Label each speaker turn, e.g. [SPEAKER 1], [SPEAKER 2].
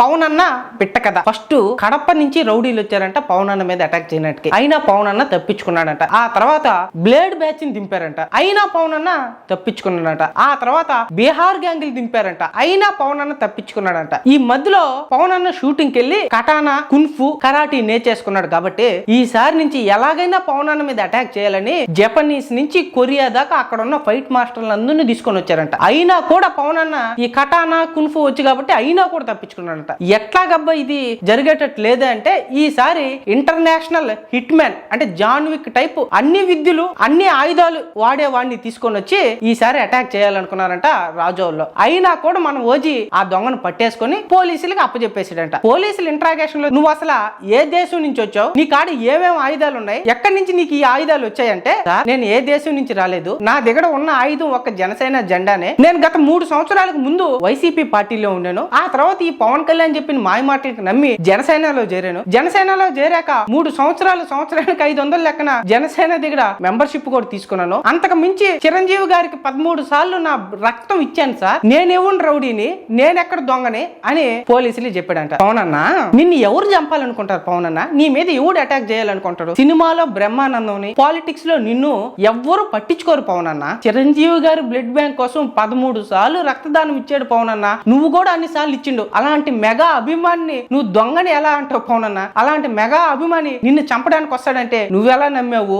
[SPEAKER 1] పవన్ అన్న బిట్ట కదా ఫస్ట్ కడప నుంచి రౌడీలు వచ్చారంట పవన్ అన్న మీద అటాక్ చేయనట్టుకి. అయినా పవన్ అన్న తప్పించుకున్నాడంట. ఆ తర్వాత బ్లేడ్ బ్యాచ్ని దింపారంట. అయినా పవన్ అన్న తప్పించుకున్నాడంట. ఆ తర్వాత బీహార్ గ్యాంగులు దింపారంట. అయినా పవన్ అన్న తప్పించుకున్నాడంట. ఈ మధ్యలో పవన్ అన్న షూటింగ్ కెళ్ళి కటానా కున్ఫు కరాటీ నేర్చేసుకున్నాడు కాబట్టి ఈసారి నుంచి ఎలాగైనా పవన్ అన్న మీద అటాక్ చేయాలని జపనీస్ నుంచి కొరియా దాకా అక్కడ ఉన్న ఫైట్ మాస్టర్లు అందరినీ తీసుకొని వచ్చారంట. అయినా కూడా పవన్ అన్న ఈ కటానా కున్ఫు వచ్చి కాబట్టి అయినా కూడా తప్పించుకున్నాడంట. ఎట్లాగబ్బా ఇది జరిగేటట్టు లేదే అంటే ఈసారి ఇంటర్నేషనల్ హిట్ మ్యాన్ అంటే జాన్ విక్ టైప్ అన్ని విద్యలు అన్ని ఆయుధాలు వాడే వాడిని తీసుకొని వచ్చి ఈసారి అటాక్ చేయాలనుకున్నారంట రాజోల్లో. అయినా కూడా మనం ఓజీ ఆ దొంగను పట్టేసుకొని పోలీసులకు అప్పచెప్పేసాడంట పోలీసులు ఇంట్రాగేషన్లో నువ్వు అసలు ఏ దేశం నుంచి వచ్చావు? నీ కాడ ఏమేమి ఆయుధాలు ఉన్నాయి? ఎక్కడి నుంచి నీకు ఈ ఆయుధాలు వచ్చాయంటే నేను ఏ దేశం నుంచి రాలేదు. నా దగ్గర ఉన్న ఆయుధం ఒక జనసేన జెండానే. నేను గత మూడు సంవత్సరాలకు ముందు వైసీపీ పార్టీలో ఉన్నాను. ఆ తర్వాత ఈ పవన్ కళ్యాణ్ చెప్పిన మాయ మాటలకు నమ్మి జనసేనలో చేరాను. జనసేనలో చేరాక మూడు సంవత్సరాలు సంవత్సరానికి ఐదు వందల లెక్కన జనసేన దగ్గర మెంబర్షిప్ కూడా తీసుకున్నాను. అంతకు మించి చిరంజీవి గారికి పదమూడు సార్లు నా రక్తం ఇచ్చాను సార్. నేనేవుని రౌడీని నేనెక్కడ దొంగని అని పోలీసులు చెప్పాడంట. పవన్ అన్న నిన్ను ఎవరు చంపాలనుకుంటారు పవన్ అన్న నీ మీద ఎవడు అటాక్ చేయాలనుకుంటాడు? సినిమాలో బ్రహ్మానందం పాలిటిక్స్లో నిన్ను ఎవ్వరు పట్టించుకోరు పవన్ అన్న చిరంజీవి గారు బ్లడ్ బ్యాంక్ కోసం పదమూడు సార్లు రక్తదానం ఇచ్చాడు పవన్ అన్న నువ్వు కూడా అన్ని సార్లు ఇచ్చిండు. అలాంటి మెగా అభిమాని నువ్వు దొంగని ఎలా అంటావు పవన్ అన్న అలాంటి మెగా అభిమాని నిన్ను చంపడానికి వస్తాడంటే నువ్వెలా నమ్మావు?